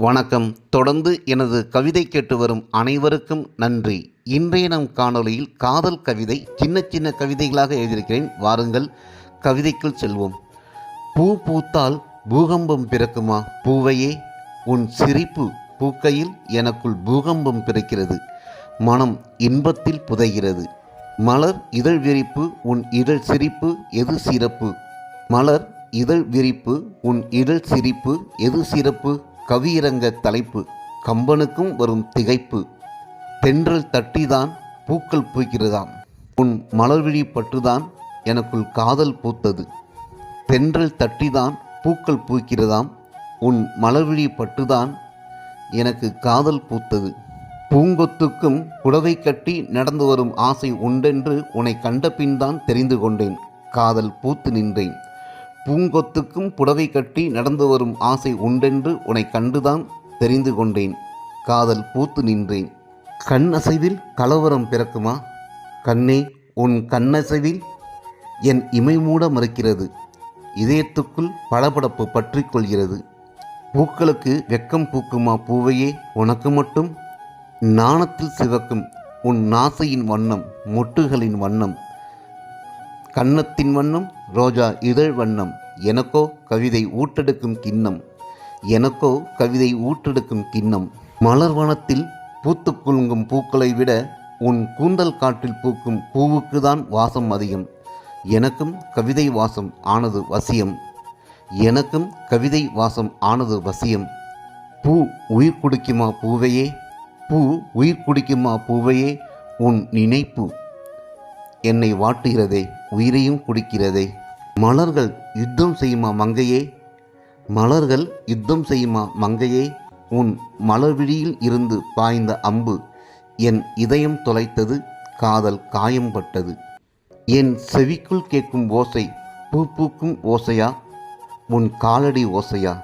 வணக்கம். தொடர்ந்து எனது கவிதை கேட்டு வரும் அனைவருக்கும் நன்றி. இன்றைய நம் காணொலியில் காதல் கவிதை சின்ன சின்ன கவிதைகளாக எழுதியிருக்கிறேன். வாருங்கள் கவிதைக்குள் செல்வோம். பூ பூத்தால் பூகம்பம் பிறக்குமா? பூவையே உன் சிரிப்பு பூக்கையில் எனக்குள் பூகம்பம் பிறக்கிறது. மனம் இன்பத்தில் புதைகிறது. மலர் இதழ் விரிப்பு உன் இதழ் சிரிப்பு எது சிறப்பு? மலர் இதழ் விரிப்பு உன் இதழ் சிரிப்பு எது சிறப்பு? கவியிரங்க தலைப்பு. கம்பனுக்கும் வரும் திகைப்பு. தென்றல் தட்டிதான் பூக்கள் பூக்கிறதாம். உன் மலர்விழி பட்டுதான் எனக்குள் காதல் பூத்தது. தென்றல் தட்டிதான் பூக்கள் பூக்கிறதாம். உன் மலர்விழி பட்டுதான் எனக்கு காதல் பூத்தது. பூங்கொத்துக்கும் புடவை கட்டி நடந்து வரும் ஆசை உண்டென்று உன்னை கண்ட பின்தான் தெரிந்து கொண்டேன். காதல் பூத்து நின்றேன். பூங்கொத்துக்கும் புடவை கட்டி நடந்து வரும் ஆசை உண்டென்று உன்னை கண்டுதான் தெரிந்து கொண்டேன். காதல் பூத்து நின்றேன். கண் அசைவில் கலவரம் பிறக்குமா? கண்ணே உன் கண்ணசைவில் என் இமைமூட மறுக்கிறது. இதயத்துக்குள் பளபளப்பு பற்றி கொள்கிறது. பூக்களுக்கு வெக்கம் பூக்குமா பூவையே? உனக்கு மட்டும். நாணத்தில் சிவக்கும் உன் நாசையின் வண்ணம் மொட்டுகளின் வண்ணம். கன்னத்தின் வண்ணம் ரோஜா இதழ் வண்ணம். எனக்கோ கவிதை ஊட்டெடுக்கும் கிண்ணம். எனக்கோ கவிதை ஊட்டெடுக்கும் கிண்ணம். மலர்வனத்தில் பூத்து குலுங்கும் பூக்களை விட உன் கூந்தல் காற்றில் பூக்கும் பூவுக்கு தான் வாசம் அதிகம். எனக்கும் கவிதை வாசம் ஆனது வசியம். எனக்கும் கவிதை வாசம் ஆனது வசியம். பூ உயிர் குடிக்குமா பூவையே? பூ உயிர் குடிக்குமா பூவையே? உன் நினைப்பு என்னை வாட்டுகிறதே உயிரையும் குடிக்கிறதே. மலர்கள் யுத்தம் செய்யுமா மங்கையே? மலர்கள் யுத்தம் செய்யுமா மங்கையே? உன் மலர்விழியில் இருந்து பாய்ந்த அம்பு என் இதயம் தொலைத்தது காதல் காயம்பட்டது என் செவிக்குள் கேட்கும் ஓசை பூ பூக்கும் ஓசையா? உன் காலடி ஓசையா?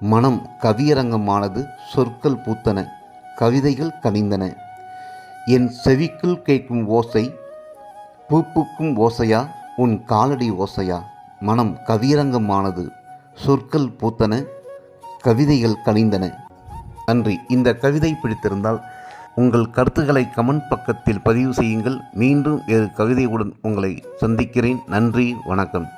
மனம் கவியரங்கமானது சொற்கள் பூத்தன கவிதைகள் கனிந்தன. என் செவிக்குள் கேட்கும் ஓசை பூப்புக்கும் ஓசையா? உன் காலடி ஓசையா? மனம் கவியரங்கமானது. சொற்கள் பூத்தன கவிதைகள் கனிந்தன. நன்றி. இந்த கவிதை பிடித்திருந்தால் உங்கள் கருத்துக்களை கமெண்ட் பக்கத்தில் பதிவு செய்யுங்கள். மீண்டும் வேறு கவிதையுடன் உங்களை சந்திக்கிறேன். நன்றி. வணக்கம்.